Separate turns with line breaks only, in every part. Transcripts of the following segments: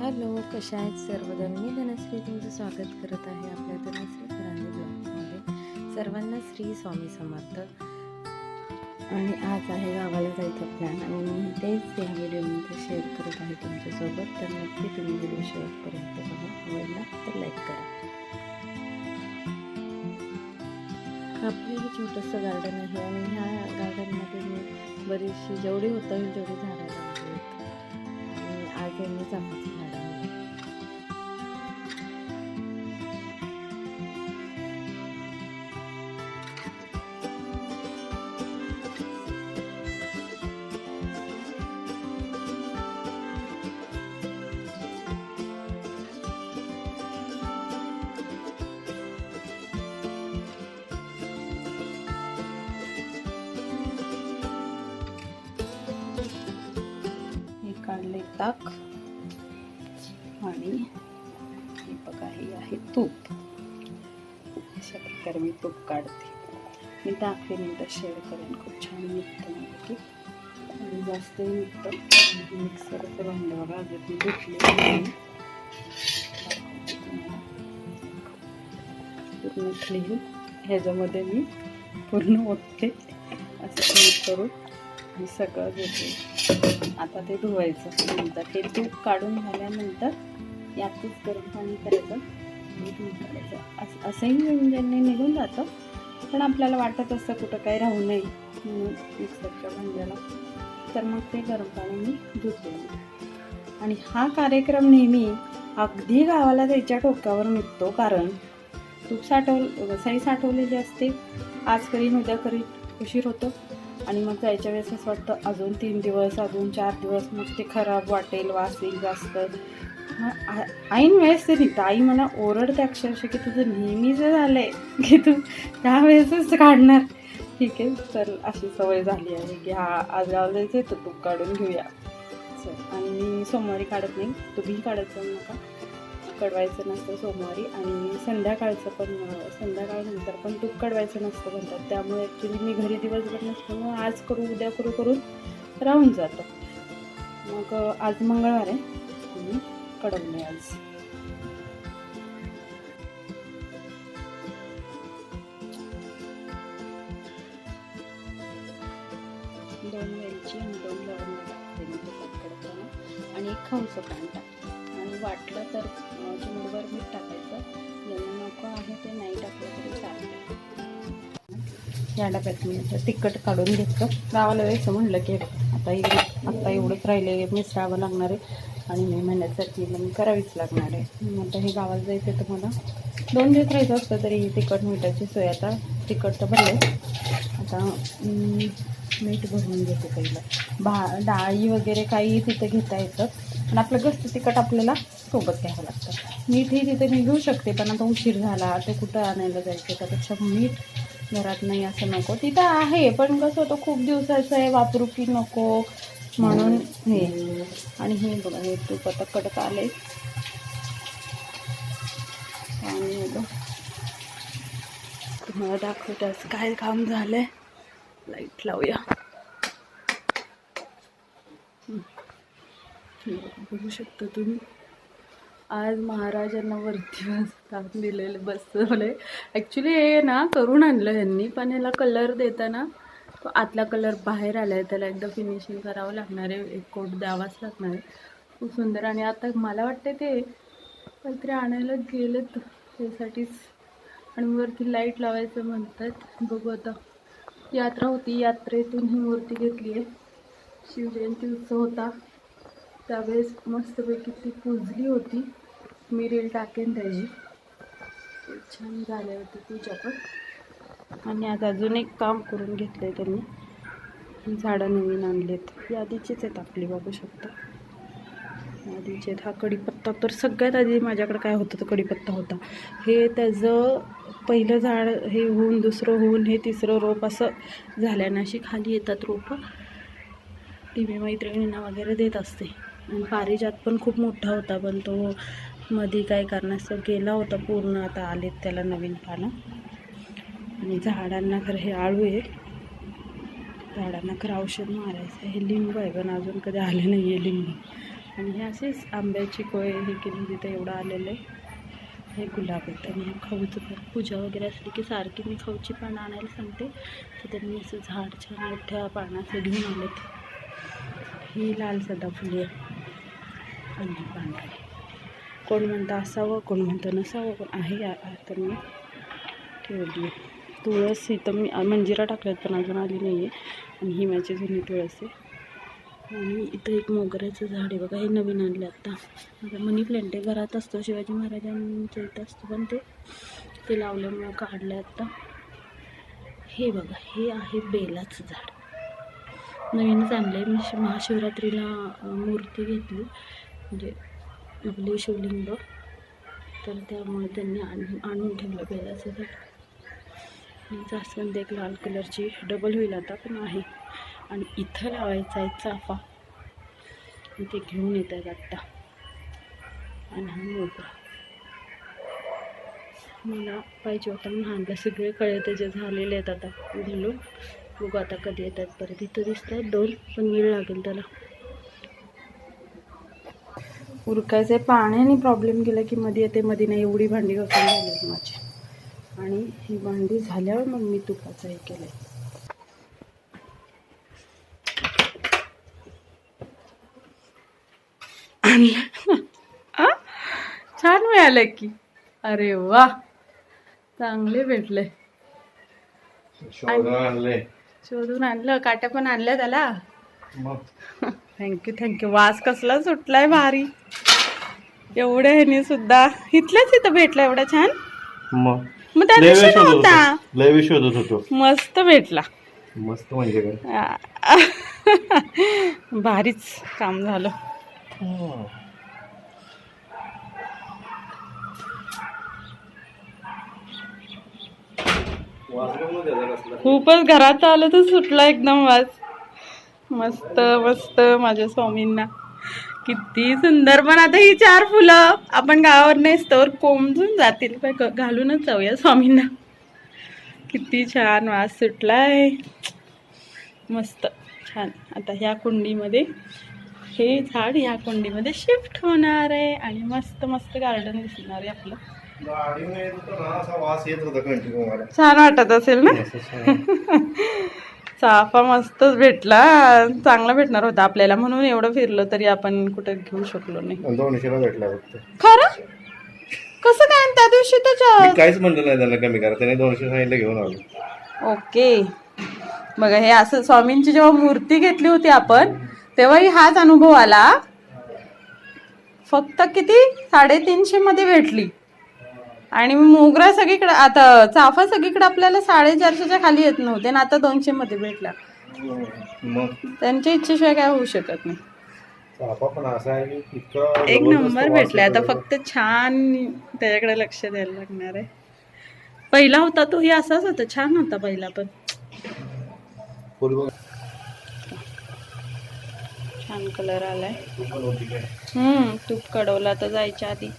Hello कशा आहेत सर्वजण? मी धनश्री तुमचं स्वागत करत आहे आपल्या धनश्री फरांदे ब्लॉगमध्ये. सर्वांना श्री स्वामी समर्थ. आणि आज आहे गावाला जायचं प्लॅन आणि मी तेच या व्हिडिओमध्ये शेअर करत आहे तुमच्यासोबत. तर नक्की तुम्ही व्हिडिओ शेअरपर्यंत बघा. आवडला तर लाईक करा. आपलं हे छोटंसं गार्डन आहे आणि ह्या गार्डनमध्ये मी बरीचशी जेवढी होतं येईल तेवढी झाडं लावली आहेत. आणि आज मी चाफाची ताक आणि हे बघा हे आहे तूप. अशा प्रकारे मी तूप काढते. मी ताक नंतर शेअर करेन. खूप छान निघतं म्हणजे की आणि जास्त निघतं मिक्सरचं भांडं बघा जर मी घेतले पूर्ण क्लीन ह्याच्यामध्ये मी पूर्ण ओतते. असं क्लीन करून. हे सगळं घेते. आता ते धुवायचं. नंतर ते तूप काढून झाल्यानंतर यातच गरम पाणी करायचं. धुवून काढायचं. असं असंही व्यंजनने निघून जातं. पण आपल्याला वाटत असतं कुठं काही राहू नये म्हणून मिक्सरच्या भांड्याला. तर मग ते गरम पाणी मी धुते. आणि हा कार्यक्रम नेहमी अगदी गावाला त्याच्या टोक्यावर निघतो कारण तूप साठव सई साठवलेली असते. आज करीन उद्या करीन. उशीर होतो. आणि मग जायच्या वेळेस असं वाटतं अजून तीन दिवस अजून चार दिवस मग ते खराब वाटेल वास येईल जास्त. मग ऐन वेळेस ते निघतं. आई मला ओरडते अक्षरशः की तुझं नेहमीचं झालं आहे की तू त्यावेळेसच काढणार. ठीक आहे चल अशी सवय झाली आहे की हा आज जायचं आहे तर काढून घेऊया. चल आणि मी सोमवारी काढत नाही. तुम्ही काढत जाऊ नका. कडवायचं नसतं सोमवारी आणि संध्याकाळचं पण संध्याकाळनंतर पण तूप कडवायचं नसतं म्हणतात. त्यामुळे ॲक्च्युली मी घरी दिवसभर नसल्यामुळे आज करू उद्या करू करून राहून जातं. मग आज मंगळवार आहे. आणि कडवणे आज. दोन वेलची आणि दोन लवंग टाकते मी तुपात कडताना. आणि एक खाऊचं पान टाकते. वाटलं तर चिमूटभर मीठ टाकायचं. ज्यांना नको आहे ते नाही टाकलं तरी चालतं या डब्यात मी आता तिखट काढून घेतलं. गावाला जायचं म्हणलं की आता इकडे आता एवढंच राहिले मिसळावं लागणार आहे आणि मे महिन्यासाठी मग करावीच लागणार आहे. मग आता हे गावाला जायचं तर मला दोन दिवस राहायचं असतं तरी तिखट मिठाची सोय. आता तिखट तर भरले आता मीठ भरून घेते पहिलं. भा डाळी वगैरे काही तिथं घेता येतं. पण आपलं गस्त तिखट आपल्याला सोबत घ्यावं लागतं. मीठही तिथे मी घेऊ शकते पण आता उशीर झाला ते कुठं आणायला जायचं? त्यापेक्षा मीठ घरात नाही असं नको. तिथं आहे पण कसं होतं खूप दिवसाचं आहे वापरू की नको म्हणून हे. आणि हे बघा हे तूप आता कडक आले आणि तुम्हाला दाखवत आज काय काम झालंय. लाइट लावूया. बघू शकता तुम्ही. आज महाराजांना वरती बसतात दिलेले बसवले ॲक्च्युली हे ना करून आणलं ह्यांनी पण ह्याला कलर देताना तो आतला कलर बाहेर आला आहे त्याला एकदा फिनिशिंग करावं लागणार आहे एक कोट द्यावाच लागणार आहे. खूप सुंदर. आणि आता मला वाटते ते काहीतरी आणायला गेलेत त्यासाठीच. आणि वरती लाइट लावायचं म्हणतात. बघू आता. यात्रा होती. यात्रेतून ही मूर्ती घेतली आहे. शिवजयंती उत्सव होता. त्यावेळेस मस्तपैकी ती पुजली होती. मी रील टाकेन त्याची. छान झाले होते पूजा पण. आणि आज अजून एक काम करून घेतलं आहे त्यांनी. झाडं नवीन आणलेत. यादीचीच आहेत आपली बघू शकता. आधीचे आहेत. हा कढीपत्ता तर सगळ्यात आधी माझ्याकडे काय होतं तर कढीपत्ता होता. हे त्याचं पहिलं झाड हे होऊन दुसरं होऊन हे तिसरं रोप असं झाल्यानं अशी खाली येतात रोपं. ती मी मैत्रिणींना वगैरे देत असते. आणि पारिजात पण खूप मोठा होता पण तो मध्ये काय कारणास्तव गेला होता पूर्ण. आता आलेत त्याला नवीन पानं. आणि झाडांना खरं हे आळू आहे झाडांना खरं औषध मारायचं. हे लिंबू आहे पण अजून कधी आले नाही आहे लिंबू. आणि हे असेच आंब्याची कोय हे केली तिथे एवढं आलेलं आहे. हे गुलाब आहेत आणि हे खाऊचं पण पूजा वगैरे असली की सारखी मी खाऊची पानं आणायला सांगते. तर त्यांनी असं झाड छान मोठ्या पानाचं घेऊन आलेत. ही लाल सदाफुली आहे. आणि पांढरी कोण म्हणतं असावं कोण म्हणतं नसावं पण आहे तर मी ठेवली तुळस तुळस इथं मी मंजिरा टाकल्यात पण अजून आली नाही आहे आणि ही माझी जुनी तुळस आहे आणि इथं एक मोगऱ्याचं झाड आहे बघा हे नवीन आणलं आत्ता आता मनी प्लांट आहे घरात असतो शिवाजी महाराजांच्या इथं असतो पण ते. ते लावल्यामुळं काढलं आत्ता हे बघा हे आहे बेलाचं झाड. नवीनच आणलं आहे मी शि- महाशिवरात्रीला मूर्ती घेतली. म्हणजे आपली शिवलिंग तर त्यामुळे त्यांनी आणून आणून ठेवलं बेलाचं झाड. जास्वंद एक लाल कलरची डबल होईल आता पण आहे. आणि इथं लावायचा आहे चाफा. ते घेऊन येत आहेत आत्ता. आणि हा मोगरा. मला पाहिजे होता म्हणून आणलं. सगळे कळे त्याचे झालेले आहेत आता. घालून. बघू आता कधी येतात. परत इथं दिसत आहेत दोन पण वेळ लागेल त्याला. उरकायचे पाण्याने प्रॉब्लेम गेला की मध्ये येते मध्ये नाही. एवढी भांडी घासून झाली माझी. आणि ही भांडी झाल्यावर मग मी तुपाचं हे केलं आहे आ? छान मिळालं की. अरे वा. चांगले भेटले.
शोधून आणले.
काट्या पण आणल्या त्याला. थँक्यू थँक्यू वास कसला सुटलाय भारी. एवढ्या ह्याने सुद्धा. इथल्याच इथं भेटला एवढा छान?
मग.
मग त्या
लय
दिवशी
वेळ शोधत
नव्हता
होतो. लय वेळ शोधत होतो.
मस्त भेटला.
मस्त म्हणजे काय?
आ- भारीच काम झालं. खूपच घरात आलं तर सुटला एकदम वास. मस्त मस्त माझ्या स्वामींना. किती सुंदर. पण आता ही चार फुलं आपण गावावर नेसतोवर कोंबजून जातील. पण घालूनच जाऊया स्वामींना. किती छान वास सुटलाय. मस्त छान. आता ह्या कुंडीमध्ये हे झाड ह्या कुंडीमध्ये शिफ्ट होणार आहे आणि मस्त मस्त गार्डन दिसणार आहे आपलं. छान वाटत असेल ना? चाफा मस्तच भेटला. चांगला भेटणार होता. आपल्याला म्हणून एवढं फिरलो तरी आपण कुठं घेऊ शकलो नाही.
दोनशेला भेटला फक्त.
खरं? कसं काय? आणि त्या दिवशी त्याच्या
काहीच म्हणलं नाही त्यांना कमी करा. त्याने दोनशे सांगितलं घेऊन आलो.
ओके. बघा हे असं स्वामींची जेव्हा मूर्ती घेतली होती आपण तेव्हाही हाच अनुभव आला. फक्त किती? साडेतीनशे मध्ये भेटली. आणि मोगरा सगळीकडे आता चाफा सगळीकडे आपल्याला साडेचारशेच्या खाली येत नव्हते आणि आता दोनशे मध्ये भेटला.
मग?
त्यांच्या इच्छेशिवाय काय होऊ शकत नाही. एक नंबर भेटलाय. आता फक्त छान त्याच्याकडे लक्ष द्यायला लागणार आहे. पहिला होता तो ही असाच होता. छान होता पहिला पण. छान कलर आलाय. हम्म तूप कडवला तर जायच्या आधी.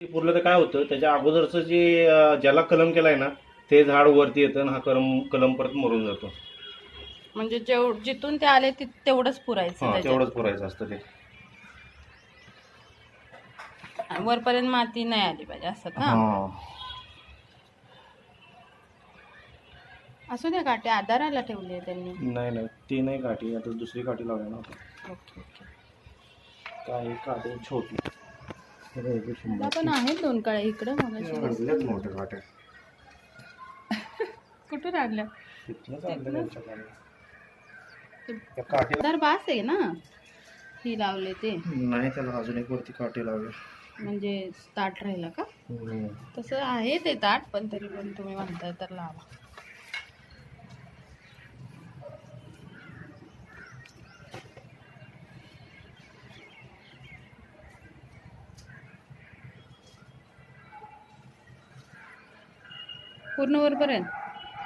पुरलं तर काय होतं त्याच्या अगोदरचं जे ज्याला कलम केलाय ना ते झाड वरती येतं आणि हा कलम कलम परत मरून जातो
म्हणजे जेव जिथून ते आले ति- तेवढंच पुरायचं
हा
त्याच्यात.
तेवढंच पुरायचं असतं ते
वरपर्यंत माती नाही आली पाहिजे असं का
हा
असू द्या काटे आधाराला ठेवले त्यांनी
नाही नाही ती नाही काठी आता दुसरी काठी लावूया ना.
ओके ओके
काय काठी छोटी.
मला पण आहेत दोन काळे इकडं मग कुठून आणल्या? तर बास आहे ना? ही लावले ते.
नाही त्याला अजून एक वरती काठी लावूया
म्हणजे ताट राहिला का. तसं आहे ते ताट पण तरी पण तुम्ही म्हणताय तर लावा. पूर्ण वरपर्यंत?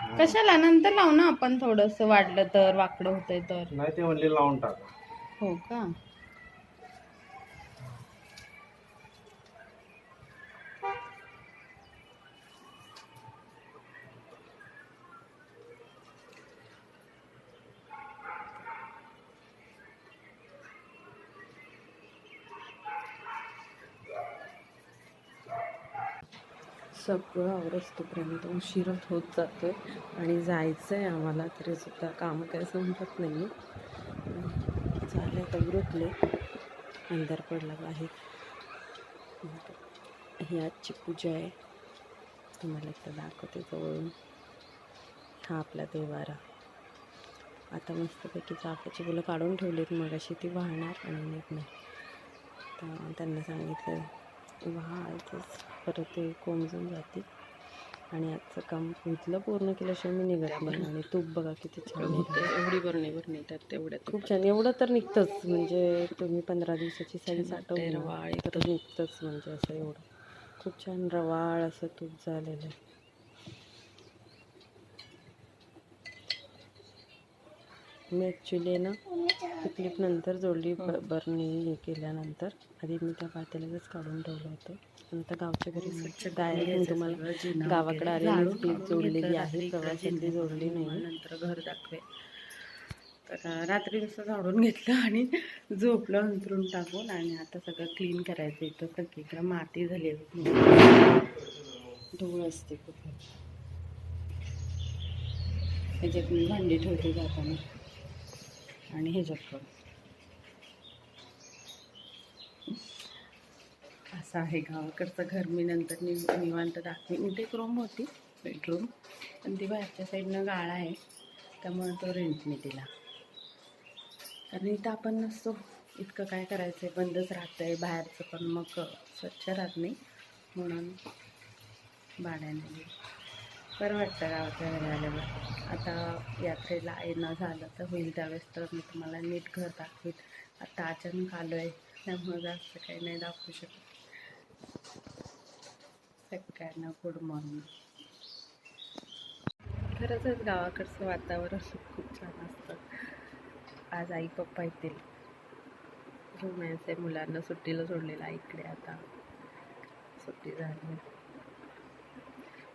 कशाला? नंतर लावू ना आपण थोडस. वाढलं तर वाकडं होतंय तर.
नाही ते म्हणले लावून टाका.
हो का?
सगळं आवरच तोपर्यंत होत होत आहे आणि जायचं आहे आम्हाला तरीसुद्धा कामं काही संपत नाही झाले तर उरकले. अंधार पडला बाहेर. ही आजची पूजा आहे. तुम्हाला एकदा दाखवते जवळून. हा आपला देवारा. आता मस्तपैकी चाफ्याची फुलं काढून ठेवलीत मग अशी ती वाहणार आणि निघणार. तर त्यांना सांगितलं वाहायचंच परत ते कोमजून जाते. आणि आजचं काम इथलं पूर्ण केल्याशिवाय मी निघत नाही. आणि तूप बघा किती छान निघते
एवढी बरणी भरणी त्यात तेवढ्यात
खूप छान. एवढं तर निघतंच. म्हणजे तुम्ही पंधरा दिवसाची साडी साठवली
रवाळ
तर निघतंच म्हणजे असं एवढं. खूप छान रवाळ असं तूप झालेलं आहे. मी ॲक्च्युली ना ती क्लिप नंतर जोडली ब- बरणी हे केल्यानंतर. आधी मी त्या पातेल्यातच काढून ठेवलं होतं. आणि आता गावच्या घरी डायरेक्ट मी तुम्हाला गावाकडे आलेली क्लिप जोडलेली आहे प्रवासातली जोडली नाही.
नंतर घर दाखवे.
तर रात्री नुसतं झाडून घेतलं आणि झोपलं अंतरून टाकून आणि आता सगळं क्लीन करायचं इथं. सगळीकडे माती झाली. धूळ असते खूप ह्याच्यात मी भांडी ठेवते जाताना. आणि ह्याच्यात पण. असं आहे गावाकडचं घर. मी नंतर नि निवांत दाखवेन. इथे एक रूम होती बेडरूम पण ती बाहेरच्या साईडनं गाळा आहे. त्यामुळे तो रेंटने दिला. कारण इथं आपण नसतो. इतकं काय करायचं आहे बंदच राहतं आहे बाहेरचं पण मग स्वच्छ राहत नाही. म्हणून भाड्याने दिलं. बरं वाटतं गावाच्या घरी आल्यावर. आता यात्रेला येणं झालं तर होईल त्यावेळेस तर मी तुम्हाला नीट घर दाखवेन. आता अचानक आलो आहे त्यामुळं जास्त काही नाही दाखवू शकत. सगळ्यांना गुड मॉर्निंग खरंच गावाकडचं वातावरण खूप छान असतं. आज आई पप्पा येतील. घेऊन यायचं आहे मुलांना सुट्टीला सोडलेलं इकडे आता. सुट्टी झाली.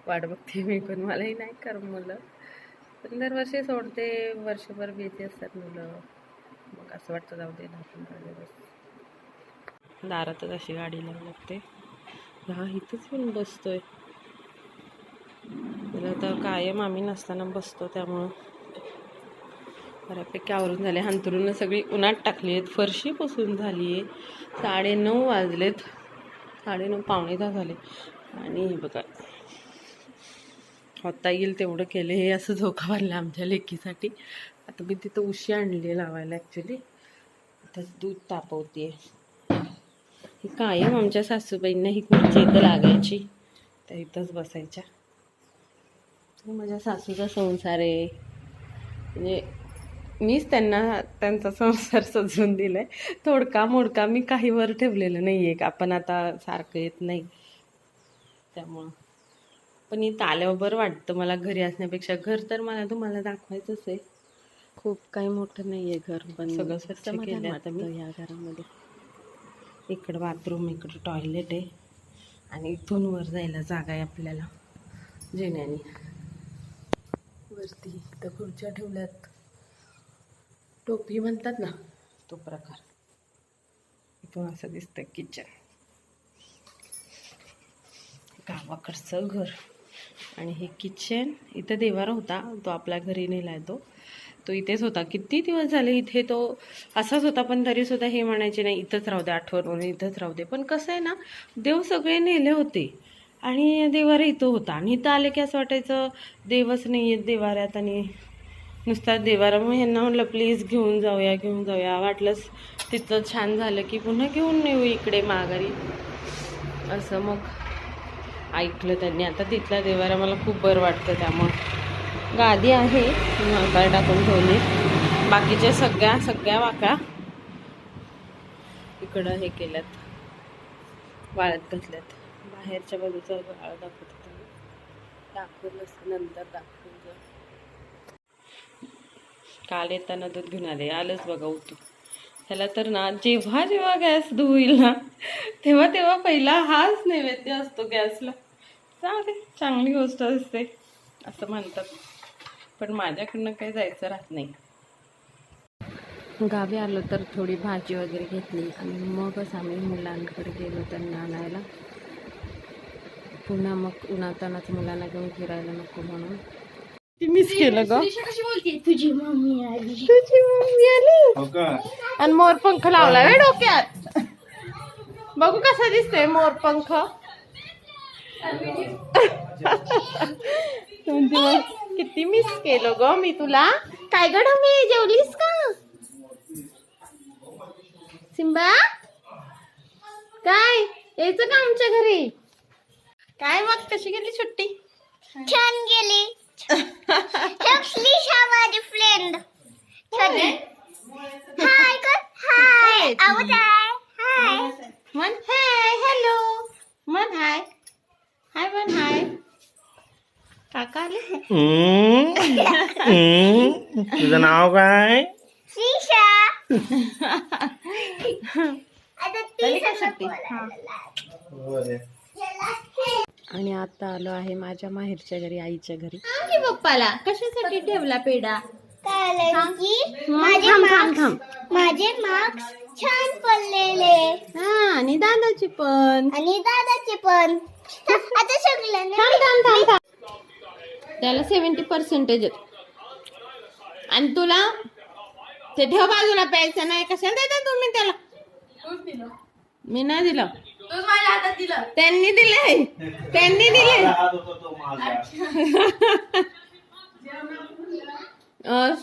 वाट बघते मी पण मलाही नाही कर मुलं पण दरवर्षी सोडते वर्षभर बिझी असतात मुलं. मग असं वाटतं जाऊ दे दहा पंधरा दिवस. दारातच अशी गाडी लावू लागते हा इथंच पण बसतोय. तर आता कायम आम्ही नसताना बसतो त्यामुळं. बऱ्यापैकी आवरून झाले. अंतरुणं सगळी उन्हात टाकली आहेत फरशी पुसून झाली आहे साडे नऊ वाजलेत. साडे नऊ पावणे दहा झाले. आणि हे बघा. होता येईल तेवढं केलं हे असं धोका भरलं आमच्या लेकीसाठी. आता मी तिथं उशी आणली लावायला ॲक्च्युली आता दूध तापवते ही कायम आमच्या सासूबाईंना ही खुर्ची इथं लागायची. त्या इथंच बसायच्या. माझ्या सासूचा संसार आहे. म्हणजे मीच त्यांना त्यांचा संसार सजवून दिलाय. थोडका मोडका मी काही वर ठेवलेलं नाही आहे आपण आता सारखं येत नाही. त्यामुळं. पण इथं आल्यावर वाटतं मला घरी असण्यापेक्षा. घर तर मला तुम्हाला दाखवायचंच आहे. खूप काही मोठं नाही आहे घर पण सगळं स्वच्छ केलं आता मी. ह्या घरामध्ये. इकडं बाथरूम इकडं टॉयलेट आहे. आणि इथून वर जायला जागा आहे आपल्याला. जेण्याने. वरती इथं खुर्च्या ठेवल्यात. टोपी म्हणतात ना तो प्रकार. इथून असं दिसतं किचन गावाकडचं घर. आणि हे किचन इथं देवारा होता. तो आपल्या घरी नेला आहे तो इथेच होता. किती दिवस झाले इथे तो असाच होता पण तरी सुद्धा हे म्हणायचे नाही इथंच राहू दे आठवण म्हणून इथंच राहू दे. पण कसं आहे ना देव सगळे नेले होते. आणि देवारा इथं होता. आणि इथं आले की असं वाटायचं देवच नाही आहेत देवाऱ्यात आणि नुसता देवारा मग ह्यांना म्हटलं प्लीज घेऊन जाऊया घेऊन जाऊया. वाटलंच तिथं छान झालं की पुन्हा घेऊन येऊ इकडे माघारी. असं मग ऐकलं त्यांनी. आता तिथला देवारा मला खूप बरं वाटतं त्यामुळं. गादी आहे. माघार टाकून ठेवली. बाकीच्या सगळ्या सगळ्या वाकळा इकडं हे केल्यात. वाळत घातल्यात. बाहेरच्या बाजूचा वाळ दाखवत दाखवून नंतर दाखवून काल येताना दूध घेऊन आले. आलंच बघा उतू. त्याला तर ना जेव्हा जेव्हा गॅस धुईल ना तेव्हा तेव्हा पहिला हाच नैवेद्य असतो गॅसला. चालेल चांगली गोष्ट असते. असं म्हणतात. पण माझ्याकडनं काही जायचं राहत नाही. गावी आलो तर थोडी भाजी वगैरे घेतली आणि मगच आम्ही मुलांकडे गेलो त्यांना आणायला. पुन्हा मग उन्हातानाच मुलांना घेऊन फिरायला नको म्हणून.
मिस केलं ग.
कशी बोलते? तुझी मम्मी आली.
तुझी मम्मी आली?
हो
आणि मोरपंख लावला रे डोक्यात. बघू कसा दिसतोय मोरपंख किती मिस केलं ग मी तुला? काय गड मी जेवलीस का? सिंबा? काय? यायचं का आमच्या घरी? काय मग कशी गेली सुट्टी?
छान गेली. माझी फ्रेंड हाय. कर हाय आवाज आहे हाय
म्हण हाय हॅलो म्हण हाय हाय म्हण हाय काका आले.
तुझं नाव काय?
आता
का
आणि आता आलो आहे माझ्या माहेरच्या घरी आईच्या घरी.
की पप्पाला? कशासाठी ठेवला पेढा?
कारण की माझे
थांब थांब
मार्क्स
थांब.
माझे मार्क्स छान पडलेले.
हा आणि दादाची पण.
आणि दादाचे पण. आता सगळं
थांब थांब थांब थांब. त्याला सेव्हन्टी पर्सेंटेज आणि तुला ते ठेव बाजूला प्यायचं नाही कशाला देता तुम्ही त्याला? मी नाही दिलं. त्यांनी दिलंय त्यांनी दिले.
हात होता तो माझा.
अं,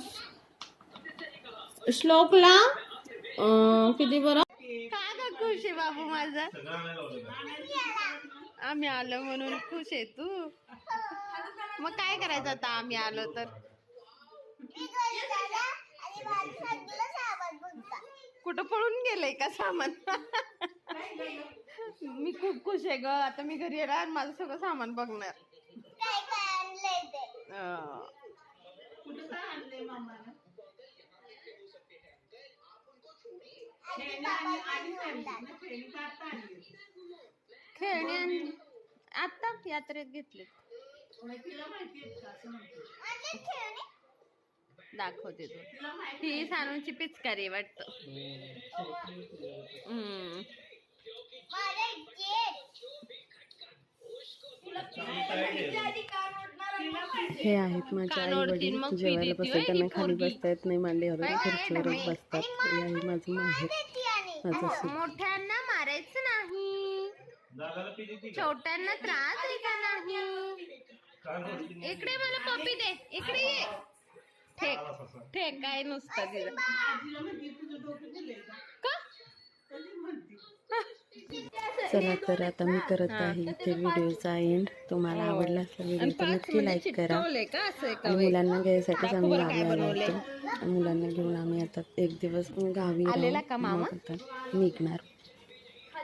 श्लोकला अं, किती बरं? का ग खुश आहे बाबू माझा? आम्ही आलो म्हणून खुश आहे तू. मग काय करायचं आता? आम्ही आलो तर. कुठं पळून गेलंय का सामान? मी खूप खुश आहे ग. आता मी घरी येणार आणि माझं सगळं सामान बघणार. खेळणी आणली आता यात्रेत घेतली दाखवते तू. ही सानूची पिचकारी वाटत. हम्म.
हे आहेत माझे आई वडील जेवायला बसले त्यांना खाली बसता येत नाही मांडीवर खुर्चीवरच बसतात. हे आहे माझं माहेर माझं
मोठ्यांना मारायचं नाही? छोट्यांना त्रास आहे का नाही? इकडे मला पप्पी दे. इकडे ये. ठेक ठेक काय नुसतं का?
चला तर आता मी करत आहे इथे व्हिडिओचा एंड तुम्हाला आवडला असला व्हिडिओ तर नक्की लाईक करा.
चिटकवलंय का असं एका
आणि मुलांना घ्यायसाठीच आम्ही गावी आलो होतो मुलांना घेऊन आम्ही आता एक दिवस गावी
आलेला
आता निघणार.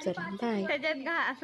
चला बाय
त्याच्यात घा असं